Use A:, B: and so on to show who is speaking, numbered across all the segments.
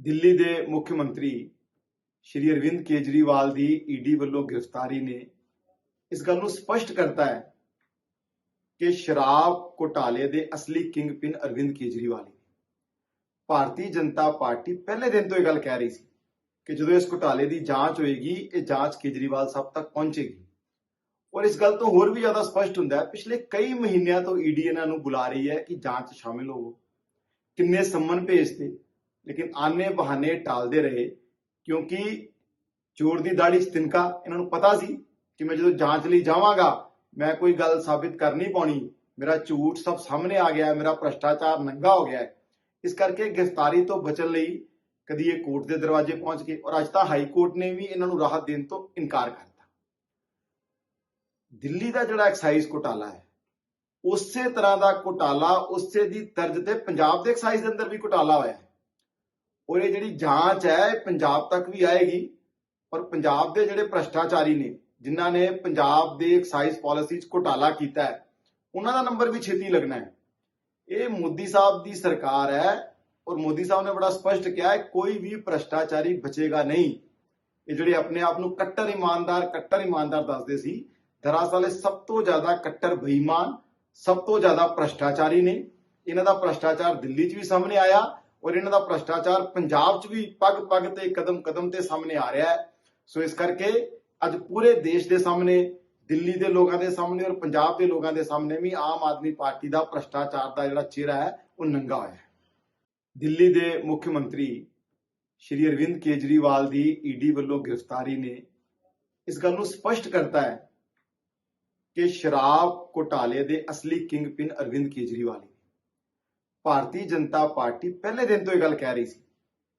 A: ਦਿੱਲੀ ਦੇ ਮੁੱਖ ਮੰਤਰੀ ਸ਼੍ਰੀ ਅਰਵਿੰਦ ਕੇਜਰੀਵਾਲ ਦੀ ਈਡੀ ਵੱਲੋਂ ਗ੍ਰਿਫਤਾਰੀ ਨੇ ਇਸ ਗੱਲ ਨੂੰ ਸਪਸ਼ਟ ਕਰਤਾ ਹੈ ਕਿ ਸ਼ਰਾਬ ਘੁਟਾਲੇ ਦੇ ਅਸਲੀ ਕਿੰਗਪਿਨ ਅਰਵਿੰਦ ਕੇਜਰੀਵਾਲ ਹੀ ਭਾਰਤੀ ਜਨਤਾ ਪਾਰਟੀ ਪਹਿਲੇ ਦਿਨ ਤੋਂ ਇਹ ਗੱਲ ਕਹਿ ਰਹੀ ਸੀ ਕਿ ਜਦੋਂ ਇਸ ਘੁਟਾਲੇ ਦੀ ਜਾਂਚ ਹੋਏਗੀ, ਇਹ ਜਾਂਚ ਕੇਜਰੀਵਾਲ ਸਾਹਿਬ ਤੱਕ ਪਹੁੰਚੇਗੀ। ਔਰ ਇਸ ਗੱਲ ਤੋਂ ਹੋਰ ਵੀ ਜ਼ਿਆਦਾ ਸਪਸ਼ਟ ਹੁੰਦਾ ਹੈ, ਪਿਛਲੇ ਕਈ ਮਹੀਨਿਆਂ ਤੋਂ ਈਡੀ ਇਹਨਾਂ ਨੂੰ ਬੁਲਾ ਰਹੀ ਹੈ ਕਿ ਜਾਂਚ ਸ਼ਾਮਿਲ ਹੋਵੋ। ਕਿੰਨੇ ਸੰਮਨ ਭੇਜਦੇ ਲੇਕਿਨ ਆਨੇ ਬਹਾਨੇ ਟਾਲਦੇ ਰਹੇ, ਕਿਉਂਕਿ ਚੋਰ ਦੀ ਦਾੜੀ 'ਚ ਤਿਨਕਾ ਇਹਨਾਂ ਨੂੰ ਪਤਾ ਸੀ ਕਿ ਮੈਂ ਜਦੋਂ ਜਾਂਚ ਲਈ ਜਾਵਾਂਗਾ, ਮੈਂ ਕੋਈ ਗੱਲ ਸਾਬਿਤ ਕਰ ਨਹੀਂ ਪਾਉਣੀ, ਮੇਰਾ ਝੂਠ ਸਭ ਸਾਹਮਣੇ ਆ ਗਿਆ, ਮੇਰਾ ਭ੍ਰਸ਼ਟਾਚਾਰ ਨੰਗਾ ਹੋ ਗਿਆ। ਇਸ ਕਰਕੇ ਗ੍ਰਿਫਤਾਰੀ ਤੋਂ ਬਚਣ ਲਈ ਕਦੀ ਇਹ ਕੋਰਟ ਦੇ ਦਰਵਾਜ਼ੇ ਪਹੁੰਚ ਗਏ ਔਰ ਅੱਜ ਤਾਂ ਹਾਈ ਕੋਰਟ ਨੇ ਵੀ ਇਹਨਾਂ ਨੂੰ ਰਾਹਤ ਦੇਣ ਤੋਂ ਇਨਕਾਰ ਕਰ ਦਿੱਤਾ। ਦਿੱਲੀ ਦਾ ਜਿਹੜਾ ਐਕਸਾਈਜ਼ ਘੁਟਾਲਾ ਹੈ, ਉਸੇ ਤਰ੍ਹਾਂ ਦਾ ਘੁਟਾਲਾ ਉਸੇ ਦੀ ਤਰਜ਼ ਤੇ ਪੰਜਾਬ ਦੇ ਐਕਸਾਈਜ਼ ਦੇ ਅੰਦਰ ਵੀ ਘੁਟਾਲਾ ਹੋਇਆ ਹੈ। ਔਰ ਇਹ ਜਿਹੜੀ ਜਾਂਚ ਹੈ, ਇਹ ਪੰਜਾਬ ਤੱਕ ਵੀ ਆਏਗੀ। ਔਰ ਪੰਜਾਬ ਦੇ ਜਿਹੜੇ ਭ੍ਰਸ਼ਟਾਚਾਰੀ ਨੇ, ਜਿਨ੍ਹਾਂ ਨੇ ਪੰਜਾਬ ਦੇ ਐਕਸਾਈਜ਼ ਪਾਲਿਸੀ 'ਚ ਘੁਟਾਲਾ ਕੀਤਾ ਹੈ, ਉਹਨਾਂ ਦਾ ਨੰਬਰ ਵੀ ਛੇਤੀ ਲੱਗਣਾ ਹੈ। ਇਹ ਮੋਦੀ ਸਾਹਿਬ ਦੀ ਸਰਕਾਰ ਹੈ ਔਰ ਮੋਦੀ ਸਾਹਿਬ ਨੇ ਬੜਾ ਸਪਸ਼ਟ ਕਿਹਾ ਹੈ, ਕੋਈ ਵੀ ਭ੍ਰਸ਼ਟਾਚਾਰੀ ਬਚੇਗਾ ਨਹੀਂ। ਇਹ ਜਿਹੜੇ ਆਪਣੇ ਆਪ ਨੂੰ ਕੱਟਰ ਇਮਾਨਦਾਰ ਕੱਟਰ ਇਮਾਨਦਾਰ ਦੱਸਦੇ ਸੀ, ਦਰਅਸਲ ਇਹ ਸਭ ਤੋਂ ਜ਼ਿਆਦਾ ਕੱਟਰ ਬੇਈਮਾਨ, ਸਭ ਤੋਂ ਜ਼ਿਆਦਾ ਭ੍ਰਸ਼ਟਾਚਾਰੀ ਨੇ। ਇਹਨਾਂ ਦਾ ਭ੍ਰਸ਼ਟਾਚਾਰ ਦਿੱਲੀ 'ਚ ਵੀ ਸਾਹਮਣੇ ਆਇਆ ਔਰ ਇਹਨਾਂ ਦਾ ਭ੍ਰਸ਼ਟਾਚਾਰ ਪੰਜਾਬ 'ਚ ਵੀ ਪੱਗ ਪੱਗ ਤੇ ਕਦਮ ਕਦਮ ਤੇ ਸਾਹਮਣੇ ਆ ਰਿਹਾ ਹੈ। ਸੋ ਇਸ ਕਰਕੇ ਅੱਜ ਪੂਰੇ ਦੇਸ਼ ਦੇ ਸਾਹਮਣੇ, ਦਿੱਲੀ ਦੇ ਲੋਕਾਂ ਦੇ ਸਾਹਮਣੇ ਔਰ ਪੰਜਾਬ ਦੇ ਲੋਕਾਂ ਦੇ ਸਾਹਮਣੇ ਵੀ ਆਮ ਆਦਮੀ ਪਾਰਟੀ ਦਾ ਭ੍ਰਸ਼ਟਾਚਾਰ ਦਾ ਜਿਹੜਾ ਚਿਹਰਾ ਹੈ, ਉਹ ਨੰਗਾ ਹੋਇਆ ਹੈ। ਦਿੱਲੀ ਦੇ ਮੁੱਖ ਮੰਤਰੀ ਸ਼੍ਰੀ ਅਰਵਿੰਦ ਕੇਜਰੀਵਾਲ ਦੀ ਈਡੀ ਵੱਲੋਂ ਗ੍ਰਿਫਤਾਰੀ ਨੇ ਇਸ ਗੱਲ ਨੂੰ ਸਪਸ਼ਟ ਕਰਤਾ ਹੈ ਕਿ ਸ਼ਰਾਬ ਘੁਟਾਲੇ ਦੇ ਅਸਲੀ ਕਿੰਗ ਕਿੰਗਪਿਨ ਅਰਵਿੰਦ ਕੇਜਰੀਵਾਲ ਹੀ ਨੇ। ਭਾਰਤੀ ਜਨਤਾ ਪਾਰਟੀ ਪਹਿਲੇ ਦਿਨ ਤੋਂ ਇਹ ਗੱਲ ਕਹਿ ਰਹੀ ਸੀ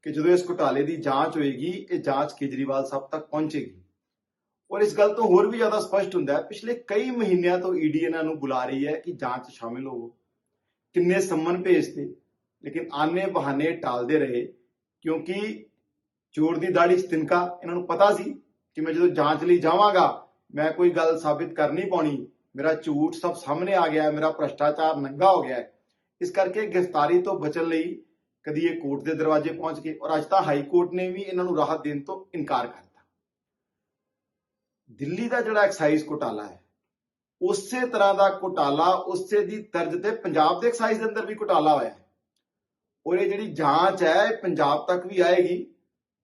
A: ਕਿ ਜਦੋਂ ਇਸ ਘੁਟਾਲੇ ਦੀ ਜਾਂਚ ਹੋਏਗੀ, ਇਹ ਜਾਂਚ ਕੇਜਰੀਵਾਲ ਸਾਹਿਬ ਤੱਕ ਪਹੁੰਚੇਗੀ। ਔਰ ਇਸ ਗੱਲ ਤੋਂ ਹੋਰ ਵੀ ਜ਼ਿਆਦਾ ਸਪਸ਼ਟ ਹੁੰਦਾ ਹੈ, ਪਿਛਲੇ ਕਈ ਮਹੀਨਿਆਂ ਤੋਂ ਈਡੀ ਇਹਨਾਂ ਨੂੰ ਬੁਲਾ ਰਹੀ ਹੈ ਕਿ ਜਾਂਚ ਸ਼ਾਮਿਲ ਹੋਵੋ। ਕਿੰਨੇ ਸੰਮਨ ਭੇਜਦੇ ਲੇਕਿਨ ਆਨੇ ਬਹਾਨੇ ਟਾਲਦੇ ਰਹੇ, ਕਿਉਂਕਿ ਚੋਰ ਦੀ ਦਾੜੀ 'ਚ ਤਿਨਕਾ, ਇਹਨਾਂ ਨੂੰ ਪਤਾ ਸੀ ਕਿ ਮੈਂ ਜਦੋਂ ਜਾਂਚ ਲਈ ਜਾਵਾਂਗਾ, ਮੈਂ ਕੋਈ ਗੱਲ ਸਾਬਿਤ ਕਰ ਨਹੀਂ ਪਾਉਣੀ। ਮੇਰਾ ਝੂਠ ਸਭ ਸਾਹਮਣੇ ਆ ਗਿਆ ਹੈ ਮੇਰਾ ਭ੍ਰਸ਼ਟਾਚਾਰ ਨੰਗਾ ਹੋ ਗਿਆ ਹੈ। ਇਸ ਕਰਕੇ ਗ੍ਰਿਫਤਾਰੀ ਤੋਂ ਬਚਣ ਲਈ ਕਦੀ ਇਹ ਕੋਰਟ ਦੇ ਦਰਵਾਜ਼ੇ ਪਹੁੰਚ ਗਏ ਔਰ ਅੱਜ ਤਾਂ ਹਾਈ ਕੋਰਟ ਨੇ ਵੀ ਇਹਨਾਂ ਨੂੰ ਰਾਹਤ ਦੇਣ ਤੋਂ ਇਨਕਾਰ ਕਰਤਾ ਦਿੱਲੀ ਦਾ ਜਿਹੜਾ ਐਕਸਾਈਜ਼ ਘੁਟਾਲਾ ਹੈ, ਉਸੇ ਤਰ੍ਹਾਂ ਦਾ ਘੁਟਾਲਾ, ਉਸੇ ਦੀ ਤਰਜ਼ ਤੇ ਪੰਜਾਬ ਦੇ ਐਕਸਾਈਜ਼ ਦੇ ਅੰਦਰ ਵੀ ਘੁਟਾਲਾ ਹੋਇਆ ਹੈ। ਔਰ ਇਹ ਜਿਹੜੀ ਜਾਂਚ ਹੈ, ਇਹ ਪੰਜਾਬ ਤੱਕ ਵੀ ਆਏਗੀ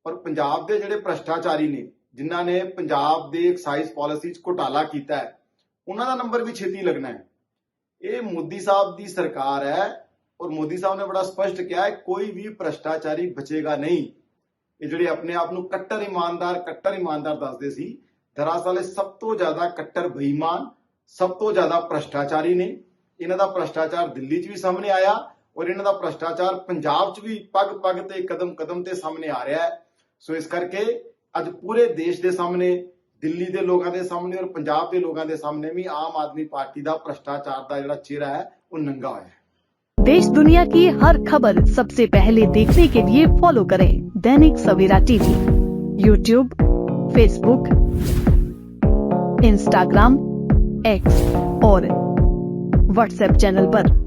A: ਔਰ ਪੰਜਾਬ ਦੇ ਜਿਹੜੇ ਭ੍ਰਸ਼ਟਾਚਾਰੀ ਨੇ, ਜਿਨ੍ਹਾਂ ਨੇ ਪੰਜਾਬ ਦੇ ਐਕਸਾਈਜ਼ ਪਾਲਿਸੀ 'ਚ ਘੁਟਾਲਾ ਕੀਤਾ ਹੈ, ਉਹਨਾਂ ਦਾ ਨੰਬਰ ਵੀ ਛੇਤੀ ਲੱਗਣਾ ਹੈ। ਇਹ ਮੋਦੀ ਸਾਹਿਬ ਦੀ ਸਰਕਾਰ ਹੈ ਔਰ ਮੋਦੀ ਸਾਹਿਬ ਨੇ ਬੜਾ ਸਪਸ਼ਟ ਕਿਹਾ ਹੈ, ਕੋਈ ਵੀ ਭ੍ਰਸ਼ਟਾਚਾਰੀ ਬਚੇਗਾ ਨਹੀਂ। ਇਹ ਜਿਹੜੇ ਆਪਣੇ ਆਪ ਨੂੰ ਕੱਟਰ ਇਮਾਨਦਾਰ ਕੱਟਰ ਇਮਾਨਦਾਰ ਦੱਸਦੇ ਸੀ, ਦਰਅਸਲ ਸਭ ਤੋਂ ਜ਼ਿਆਦਾ ਕੱਟਰ ਬੇਈਮਾਨ, ਸਭ ਤੋਂ ਜ਼ਿਆਦਾ ਭ੍ਰਸ਼ਟਾਚਾਰੀ ਨੇ। ਇਹਨਾਂ ਦਾ ਭ੍ਰਸ਼ਟਾਚਾਰ ਦਿੱਲੀ 'ਚ ਵੀ ਸਾਹਮਣੇ ਆਇਆ ਔਰ ਇਹਨਾਂ ਦਾ ਭ੍ਰਸ਼ਟਾਚਾਰ ਪੰਜਾਬ 'ਚ ਵੀ ਪੱਗ ਪੱਗ ਤੇ ਕਦਮ ਕਦਮ ਤੇ ਸਾਹਮਣੇ ਆ ਰਿਹਾ ਹੈ। ਸੋ ਇਸ ਕਰਕੇ ਅੱਜ ਪੂਰੇ ਦੇਸ਼ ਦੇ ਸਾਹਮਣੇ ਦਿੱਲੀ ਦੇ ਲੋਕਾਂ ਦੇ ਸਾਹਮਣੇ ਔਰ ਪੰਜਾਬ ਦੇ ਲੋਕਾਂ ਦੇ ਸਾਹਮਣੇ ਵੀ ਆਮ ਆਦਮੀ ਪਾਰਟੀ ਦਾ ਭ੍ਰਸ਼ਟਾਚਾਰ ਦਾ ਜਿਹੜਾ ਚਿਹਰਾ ਹੈ ਉਹ ਨੰਗਾ ਹੋਇਆ ਹੈ
B: देश दुनिया की हर खबर सबसे पहले देखने के लिए फॉलो करें Dainik Savera TV YouTube Facebook Instagram X और व्हाट्सएप चैनल पर।